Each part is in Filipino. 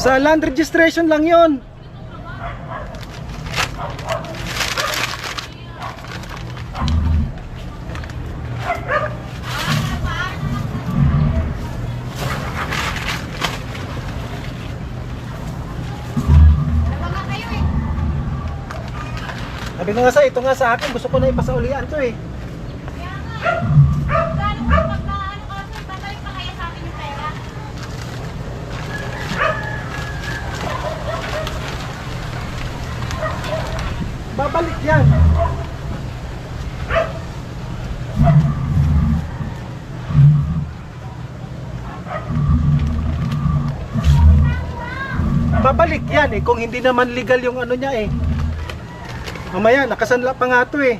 Sa land registration lang yon. Sabi ko nga sa ito nga sa akin, gusto ko na ipasaulian to eh. Kaya nga. Magkano ka pag na ano ka, sir, babalik pa kaya sa akin yung pera? Babalik yan. Babalik yan eh kung hindi naman legal yung ano niya eh. Mamaya nakasanla pa nga to eh.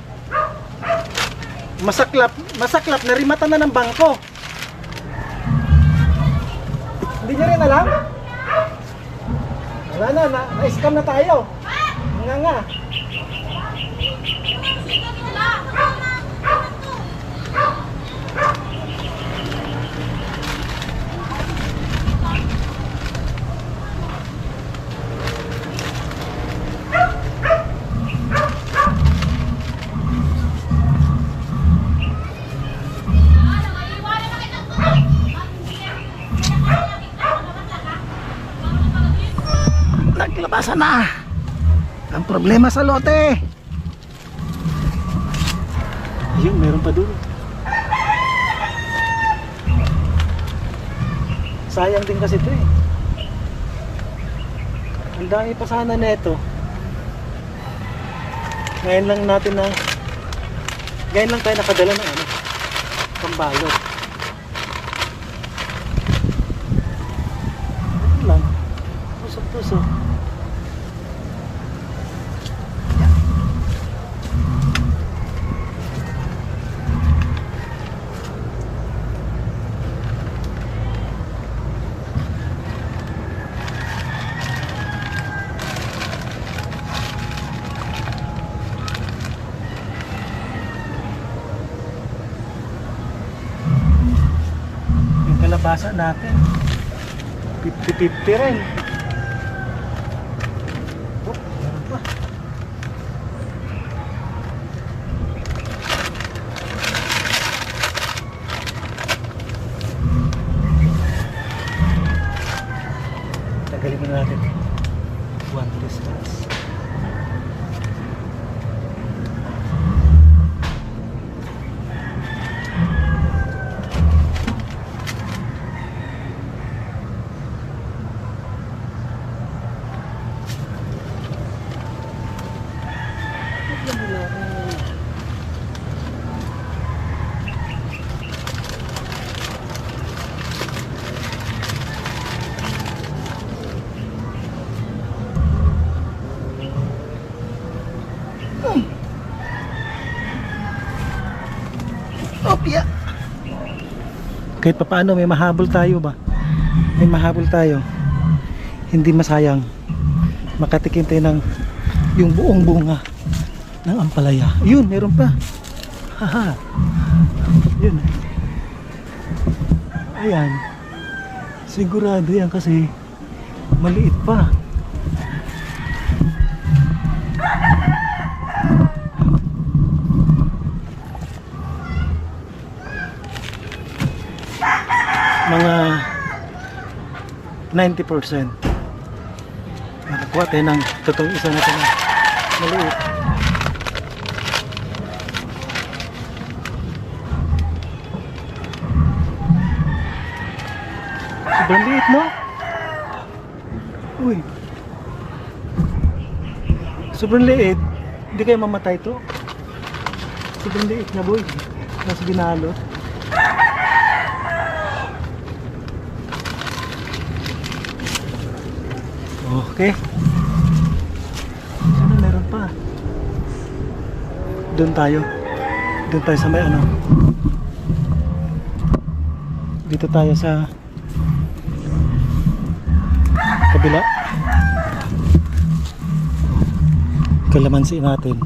Masaklap, masaklap narimata na ng bangko. Hindi niya rin alam? Wala na, na, na-scam na tayo. Nga nga. Na. Ang problema sa lote. Ayun, meron pa dulo. Sayang din kasi ito eh. Ang dami pa sana neto. Ngayon lang natin na ngayon lang tayo nakadala ng ano, pambalot. Ano lang, tusok-tusok. Kalabasa natin. 50-50 rin. Oh, meron pa. Tagalin muna natin. One distance. Opya. Kahit pa paano may mahabol tayo ba? May mahabol tayo. Hindi masayang. Makatikim tayo ng yung buong bunga ng ampalaya. Yun, meron pa. Haha. Yun. Ayan. Sigurado yan kasi maliit pa. Mga 90% nakakuha tayo ng totoong isa na ito na maliit. Sobrang liit no? uy. Sobrang liit. Hindi kayo mamatay to. Sobrang liit na boy. Mas binalot Okay. Sana meron pa. Doon tayo. Doon tayo sa may ano. Dito tayo sa kabila. Kalamansi natin.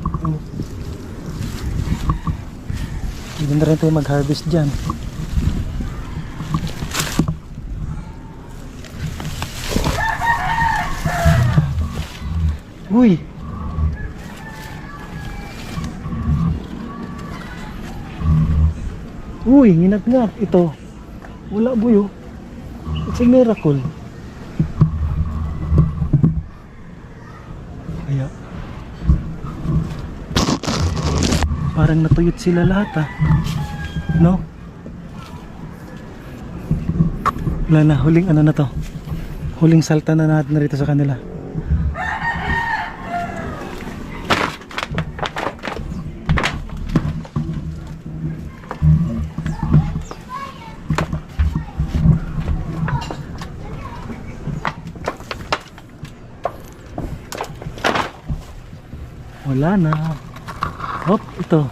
Hindi na rin tayo mag-harvest dyan. Uy! Uy, nginag-ngak. Ito. Wala buyo. It's a miracle. Kaya. Parang natuyot sila lahat ah. No? Wala na. Huling ano na to. Huling salta na natin na sa kanila. Na. Hop, ito.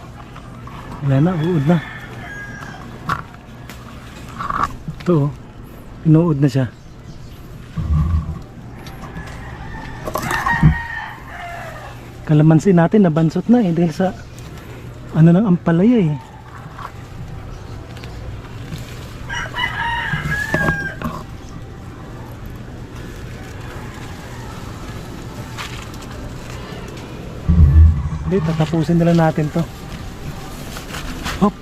Wala na, uod na. Ito, oh. inuod na siya. Kalamansi natin nabansot na eh dahil sa ano ng ampalaya eh. Hindi, tatapusin nila natin to. Hop.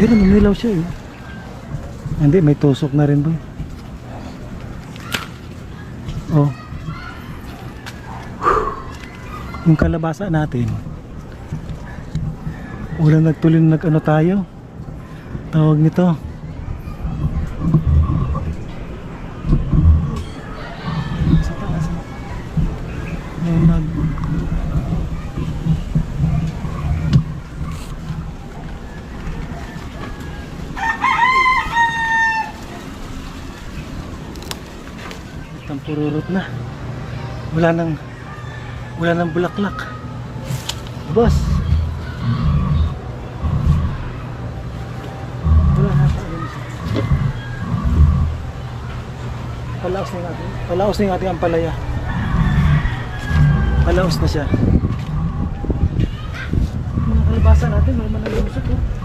Pero nanilaw siya eh. Hindi, may tusok na rin boy. Oh. Yung kalabasa natin. Wala nagtuloy na nag ano tayo. Tawag nito. Nag pururot na. Wala nang wala nang bulaklak. Boss. Wala na sa alam siya. Palaos na yung ating, palaos na yung ating ampalaya. Palaos na siya. Mga kalabasa natin, wala man nalumusok oh.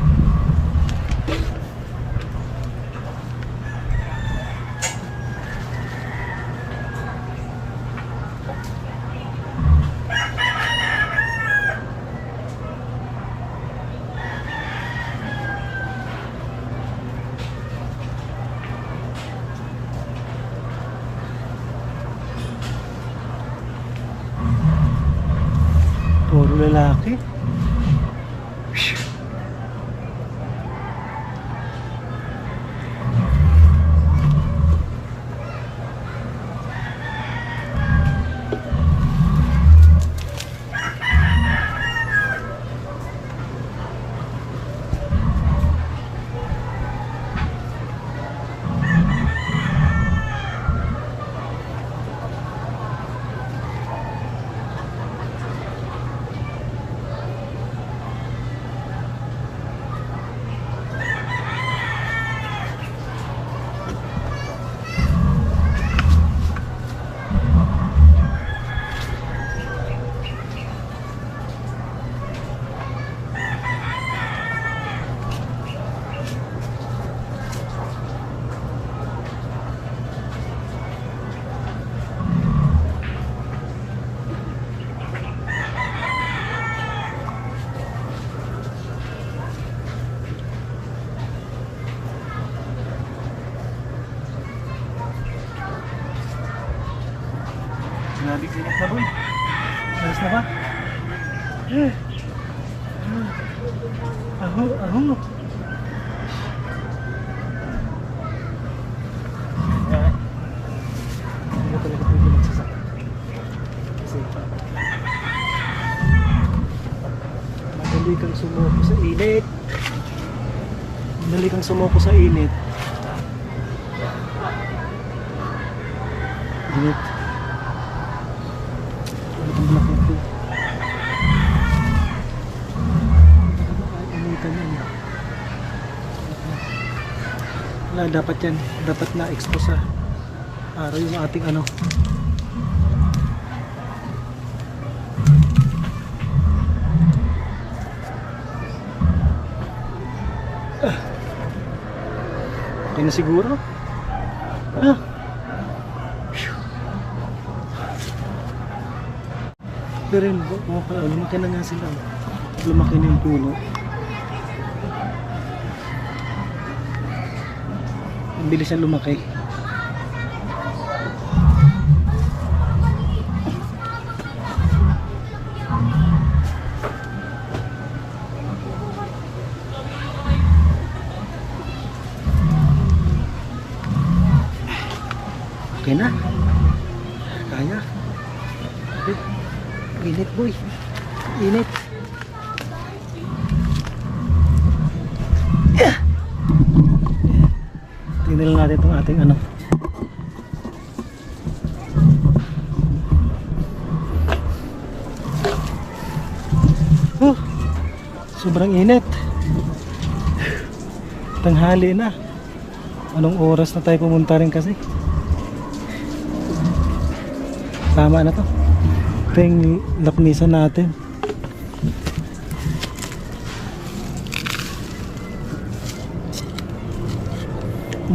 Lalaki. Aho, aho. Hindi talaga kang sumuko sa init. Madali kang sumuko sa. Init. na dapat yan. Dapat na expose sa araw yung ating ano. Ah. na siguro ah. pero yun lumaki na nga sila lumaki na yung puno. Ang bilis niya lumaki. Okay na. Kaya. Init boy. Init. Natin itong ating ano. Oh, sobrang init. Tanghali na. Anong oras na tayo pumunta rin kasi? Tama na to. Ito yung lapnisan natin.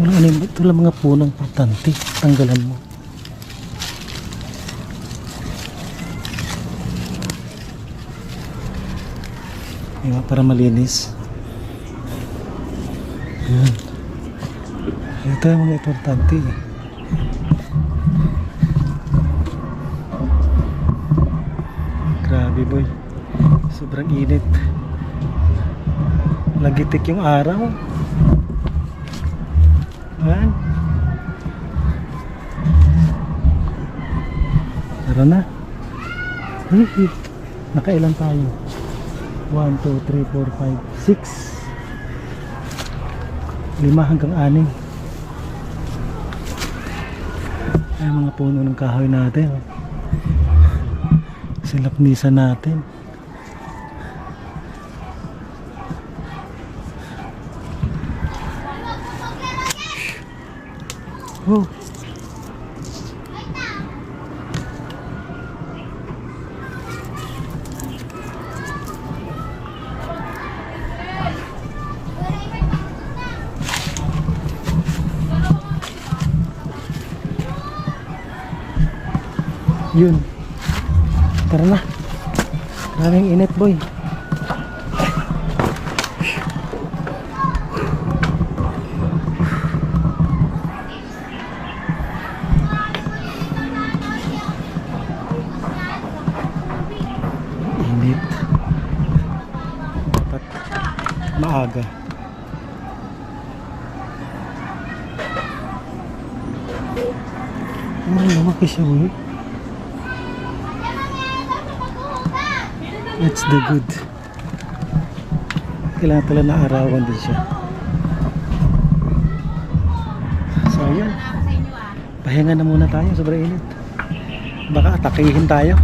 Wala ano yung ito lang mga punong importante. Tanggalan mo. Diba, para malinis. Yan. Ito yung mga importante. Grabe boy. Sobrang init. Lagitik yung araw. Ayan. Tara na. Nakailan tayo? 1, 2, 3, 4, 5, 6 Lima hanggang aning Ay mga puno ng kahoy natin oh silapnisan natin oh yun Tara na. Maraming init boy. Maaga. Lumaki siya boy. That's the good. Kailangan pala na arawan din siya. So ah. pahinga na muna tayo, sobrang init. Baka atakihin tayo.